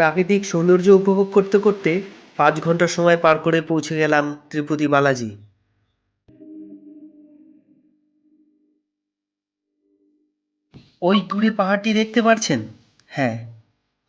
প্রাকৃতিক সৌন্দর্য উপভোগ করতে করতে পাঁচ ঘণ্টা সময় পার করে পৌঁছে গেলাম তিরুপতি বালাজি। ওই দূরে পাহাড়টি দেখতে পাচ্ছেন হ্যাঁ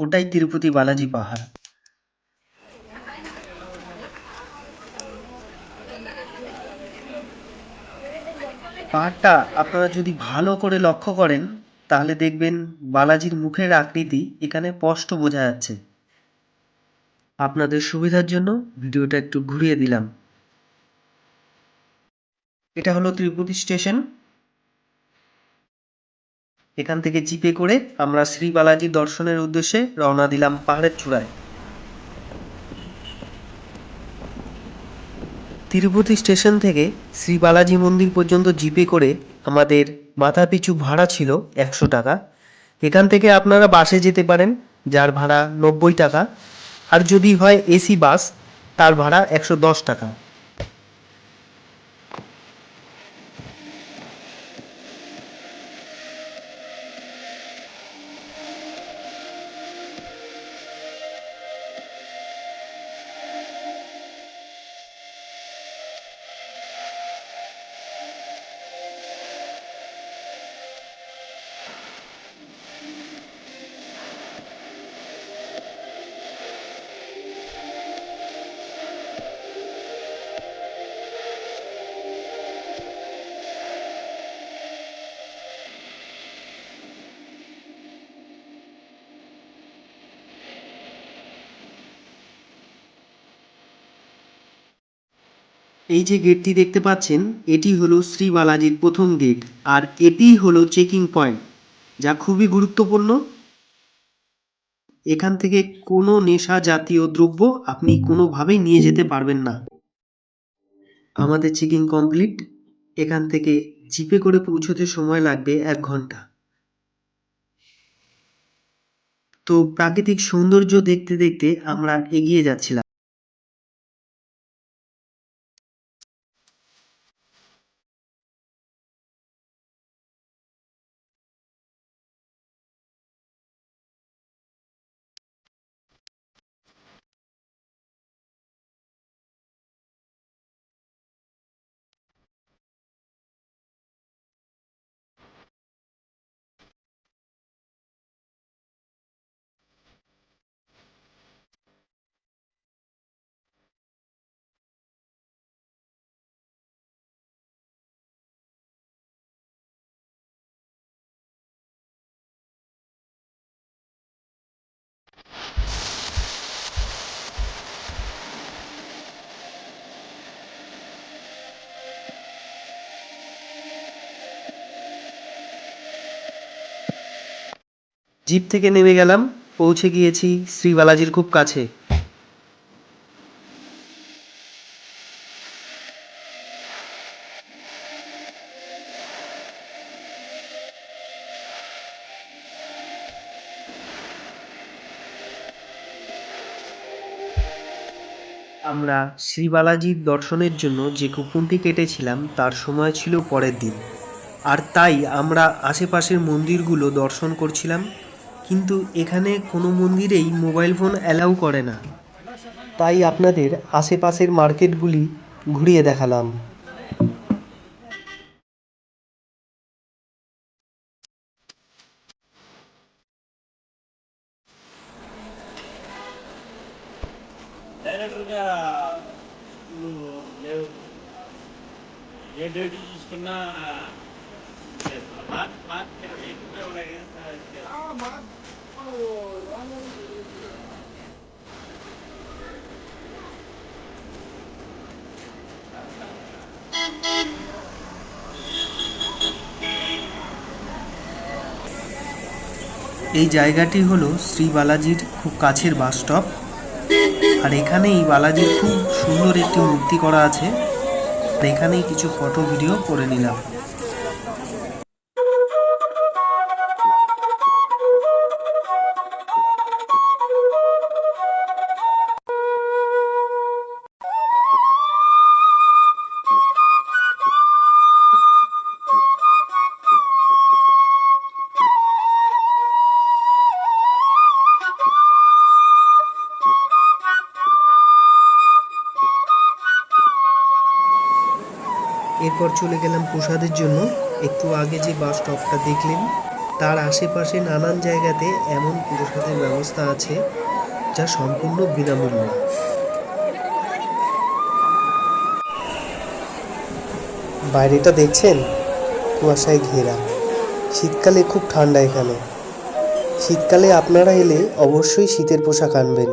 ওটাই তিরুপতি বালাজি পাহাড়। পাহাড়টা আপনারা যদি ভালো করে লক্ষ্য করেন তাহলে দেখবেন বালাজির মুখের আকৃতি এখানে স্পষ্ট বোঝা যাচ্ছে। আপনাদের সুবিধার জন্য ভিডিওটা একটু ঘুরিয়ে দিলাম। এটা হলো তিরুপতি স্টেশন। এখান থেকে জিপে করে আমরা শ্রী বালাজি দর্শনের উদ্দেশ্যে রওনা দিলাম পাহাড়ের চূড়ায়। তিরুপতি স্টেশন থেকে শ্রী বালাজি মন্দির পর্যন্ত জিপে করে আমাদের মাথা পিছু ভাড়া ছিল একশো টাকা। এখান থেকে আপনারা বাসে যেতে পারেন, যার ভাড়া নব্বই টাকা। আর যদি হয় এসি বাস, তার ভাড়া একশো দশ টাকা। এই যে গেটটি দেখতে পাচ্ছেন, এটি হলো শ্রী বালাজির প্রথম গেট, আর এটিই হলো চেকিং পয়েন্ট, যা খুবই গুরুত্বপূর্ণ। এখান থেকে কোনো নেশা জাতীয় দ্রব্য আপনি কোনোভাবেই নিয়ে যেতে পারবেন না। আমাদের চেকিং কমপ্লিট। এখান থেকে জিপে করে পৌঁছতে সময় লাগবে এক ঘণ্টা। তো প্রাকৃতিক সৌন্দর্য দেখতে দেখতে আমরা এগিয়ে যাচ্ছিলাম। জিপ থেকে নেমে গেলাম, পৌঁছে গিয়েছি শ্রী বালাজির খুব কাছে। আমরা শ্রী বালাজির দর্শনের জন্য যে কুপনটি কেটেছিলাম, তার সময় ছিল পরের দিন। আর তাই আমরা আশেপাশের মন্দিরগুলো দর্শন করছিলাম। কিন্তু এখানে কোনো মন্দিরেই মোবাইল ফোন অ্যালাউ করে না তাই আপনাদের আশেপাশের মার্কেটগুলি ঘুরিয়ে দেখালাম డైరెక్టర్గా నువ్వు లేవు ఏ డేట్ చూసుకున్నా এই জায়গাটি হলো শ্রী বালাজির খুব কাছের বাস স্টপ। আর এখানেই বালাজির খুব সুন্দর একটি মূর্তি করা আছে। এখানেই কিছু ফটো ভিডিও করে নিলাম। এরপর চলে গেলাম প্রসাদের জন্য। একটু আগে যে বাস স্টপটা দেখলেন, তার আশেপাশে নানান জায়গাতে এমন প্রসাদের ব্যবস্থা আছে, যা সম্পূর্ণ বিনামূল্যে। বাইরেটা দেখছেন? কুয়াশায় ঘেরা। শীতকালে খুব ঠান্ডা এখানে। শীতকালে আপনারা এলে অবশ্যই শীতের পোশাক আনবেন।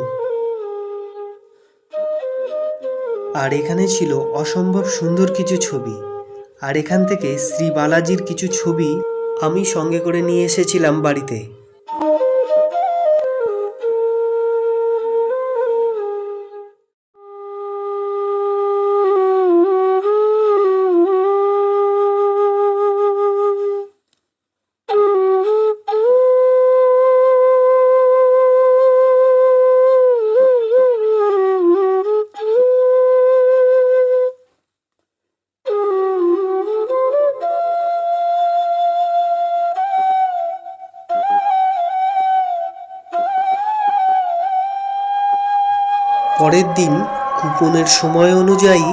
আর এখানে ছিল অসম্ভব সুন্দর কিছু ছবি। আর এখান থেকে শ্রী বালাজির কিছু ছবি আমি সঙ্গে করে নিয়ে এসেছিলাম বাড়িতে। পরের দিন কুপনের সময় অনুযায়ী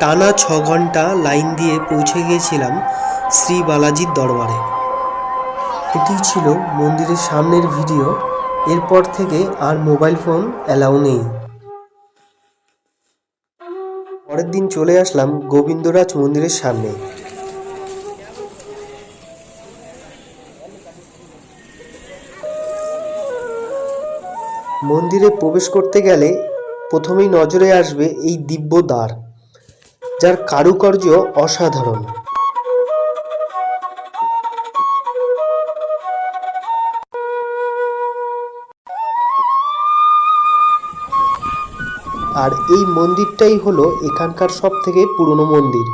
টানা ছ ঘণ্টা লাইন দিয়ে পৌঁছে গিয়েছিলাম শ্রী বালাজির দরবারে। এটি ছিল মন্দিরের সামনের ভিডিও। এরপর থেকে আর মোবাইল ফোন অ্যালাউ নেই। পরের দিন চলে আসলাম গোবিন্দরাজ মন্দিরের সামনে। মন্দিরে প্রবেশ করতে গেলে প্রথমেই নজরে আসবে এই দিব্য দ্বার, যার কারুকার্য অসাধারণ। আর এই মন্দিরটাই হলো এখানকার সব থেকে পুরনো মন্দির।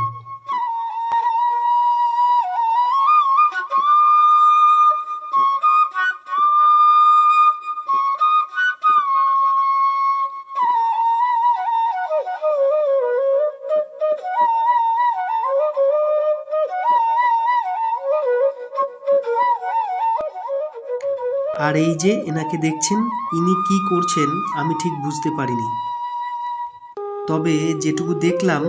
আর এই যে এনাকে দেখছেন, ইনি কি করছেন আমি ঠিক বুঝতে পারিনি। তবে যেটুকু দেখলাম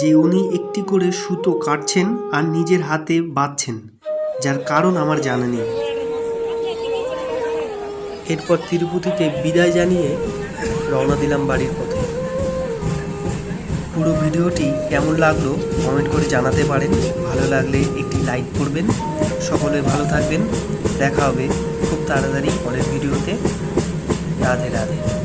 যে উনি একটি করে সুতো কাটছেন আর নিজের হাতে বাঁধছেন, যার কারণ আমার জানা নেই। এরপর তিরুপতিতে বিদায় জানিয়ে রওনা দিলাম বাড়ির পথে। পুরো ভিডিওটি কেমন লাগল কমেন্ট করে জানাতে পারেন। ভালো লাগলে একটি লাইক করবেন। সকলে ভালো থাকবেন। দেখা হবে খুব তাড়াতাড়ি পরের ভিডিওতে। রাধে রাধে।